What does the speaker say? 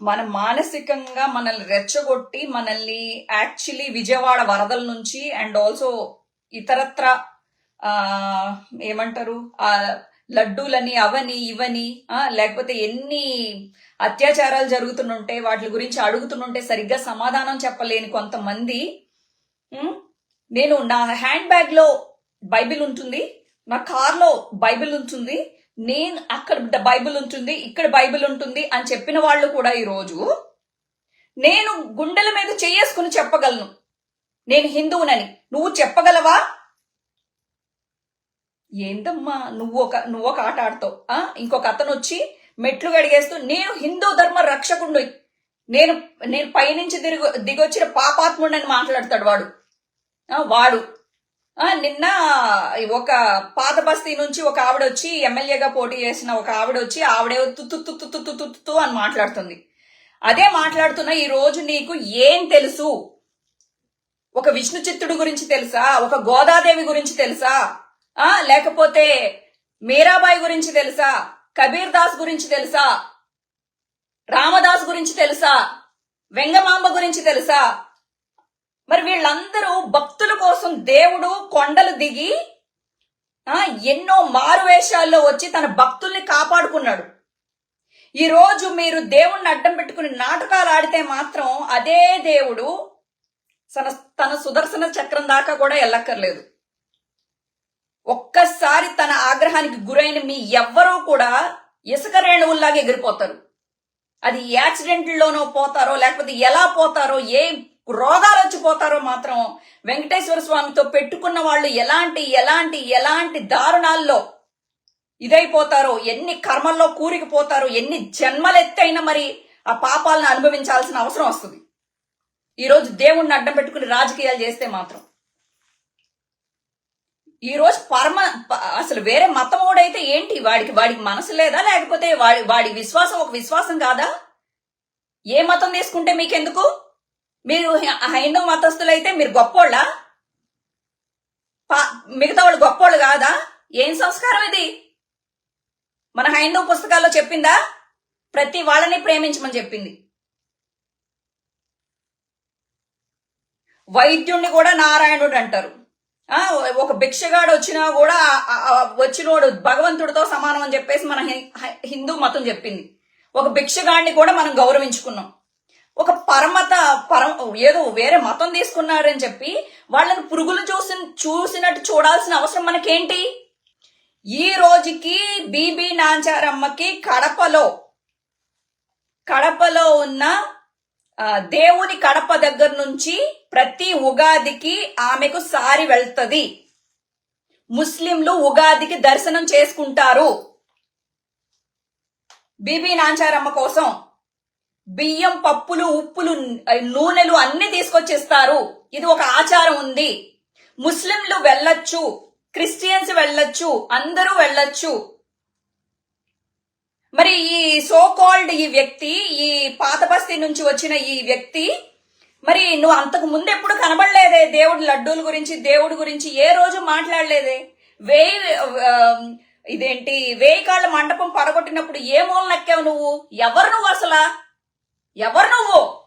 మన మానసికంగా మనల్ని రెచ్చగొట్టి మనల్ని యాక్చువల్లీ విజయవాడ వరదల నుంచి అండ్ ఆల్సో ఇతరత్ర ఏమంటారు? ఆ లడ్డూలని అవని ఇవని లేకపోతే ఎన్ని అత్యాచారాలు జరుగుతుంటే వాటి గురించి అడుగుతుంటే సరిగ్గా సమాధానం చెప్పలేని కొంతమంది నేను నా హ్యాండ్ బ్యాగ్లో బైబిల్ ఉంటుంది నా కార్లో బైబిల్ ఉంటుంది నేను అక్కడ బైబిల్ ఉంటుంది ఇక్కడ బైబిల్ ఉంటుంది అని చెప్పిన వాళ్ళు కూడా ఈరోజు నేను గుండెల మీద చేసుకుని చెప్పగలను. నేను హిందువునని. నువ్వు చెప్పగలవా? ఏందమ్మా నువ్వు ఒక నువ్వు ఒక ఆట ఆడతావు ఇంకొక అతను వచ్చి మెట్లు గడిగేస్తూ నేను హిందూ ధర్మ రక్షకుండు నేను నేను పైనుంచి దిగు దిగొచ్చిన పాపాత్ముడని మాట్లాడతాడు వాడు. వాడు. నిన్న ఒక పాత బస్తీ నుంచి ఒక ఆవిడ వచ్చి ఎమ్మెల్యేగా పోటీ చేసిన ఒక ఆవిడ వచ్చి ఆవిడే తుత్తు తుత్తు తుత్తు తుత్తు అని మాట్లాడుతుంది. అదే మాట్లాడుతున్న ఈ రోజు నీకు ఏం తెలుసు? ఒక విష్ణు చిత్తుడు గురించి తెలుసా? ఒక గోదాదేవి గురించి తెలుసా? ఆ లేకపోతే మీరాబాయి గురించి తెలుసా? కబీర్ దాస్ గురించి తెలుసా? రామదాస్ గురించి తెలుసా? వెంగమాంబ గురించి తెలుసా? మరి వీళ్ళందరూ భక్తుల కోసం దేవుడు కొండలు దిగి ఎన్నో మారువేషాల్లో వచ్చి తన భక్తుల్ని కాపాడుకున్నాడు. ఈరోజు మీరు దేవుణ్ణి అడ్డం పెట్టుకుని నాటకాలు ఆడితే మాత్రం అదే దేవుడు తన తన సుదర్శన చక్రం దాకా కూడా వెళ్ళక్కర్లేదు ఒక్కసారి తన ఆగ్రహానికి గురైన మీ ఎవ్వరూ కూడా ఇసుక రేణువుల్లాగా ఎగిరిపోతారు. అది యాక్సిడెంట్లోనో పోతారో లేకపోతే ఎలా పోతారో ఏ రోగాలు వచ్చిపోతారో మాత్రం వెంకటేశ్వర స్వామితో పెట్టుకున్న వాళ్ళు ఎలాంటి ఎలాంటి ఎలాంటి దారుణాల్లో ఇదైపోతారో ఎన్ని కర్మల్లో కూరికిపోతారో ఎన్ని జన్మలెత్తైనా మరి ఆ పాపాలను అనుభవించాల్సిన అవసరం వస్తుంది. ఈరోజు దేవుణ్ణి అడ్డం పెట్టుకుని రాజకీయాలు చేస్తే మాత్రం. ఈ రోజు పరమ అసలు వేరే మతమోడైతే ఏంటి? వాడికి వాడికి మనసు లేదా? లేకపోతే వాడి వాడి విశ్వాసం ఒక విశ్వాసం కాదా? ఏ మతం తీసుకుంటే మీకెందుకు? మీరు హైందవ మతస్థులైతే మీరు గొప్పోళ్ళ? మిగతా వాళ్ళు గొప్పోళ్ళు కాదా? ఏం సంస్కారం ఇది? మన హైందవ పుస్తకాల్లో చెప్పిందా? ప్రతి వాళ్ళని ప్రేమించమని చెప్పింది. వైద్యుణ్ణి కూడా నారాయణుడు అంటారు. ఒక భిక్షగాడు వచ్చినా కూడా వచ్చినోడు భగవంతుడితో సమానం అని చెప్పేసి మన హిందూ మతం చెప్పింది. ఒక భిక్షగాడిని కూడా మనం గౌరవించుకున్నాం. ఒక పరమత పరం ఏదో వేరే మతం తీసుకున్నారని చెప్పి వాళ్ళని పురుగులు చూసి చూసినట్టు చూడాల్సిన అవసరం మనకేంటి? ఈ రోజుకి బీబీ నాంచారమ్మకి కడపలో కడపలో ఉన్న దేవుని కడప దగ్గర నుంచి ప్రతి ఉగాదికి ఆమెకు సారి వెళ్తది. ముస్లింలు ఉగాదికి దర్శనం చేసుకుంటారు. బీబీ నాంచారమ్మ కోసం బియ్యం పప్పులు ఉప్పులు నూనెలు అన్ని తీసుకొచ్చిస్తారు. ఇది ఒక ఆచారం ఉంది. ముస్లింలు వెళ్ళొచ్చు క్రిస్టియన్స్ వెళ్ళొచ్చు అందరూ వెళ్ళొచ్చు. మరి ఈ సో కాల్డ్ ఈ వ్యక్తి ఈ పాత బస్తీ నుంచి వచ్చిన ఈ వ్యక్తి మరి నువ్వు అంతకు ముందు ఎప్పుడు కనబడలేదే దేవుడి లడ్డూల గురించి దేవుడి గురించి ఏ రోజు మాట్లాడలేదే? వేయి ఇదేంటి వేయి కాళ్ళ మండపం పడగొట్టినప్పుడు ఏ మూల నక్కావు నువ్వు? ఎవరు నువ్వు అసలా? ఎవరు నువ్వు?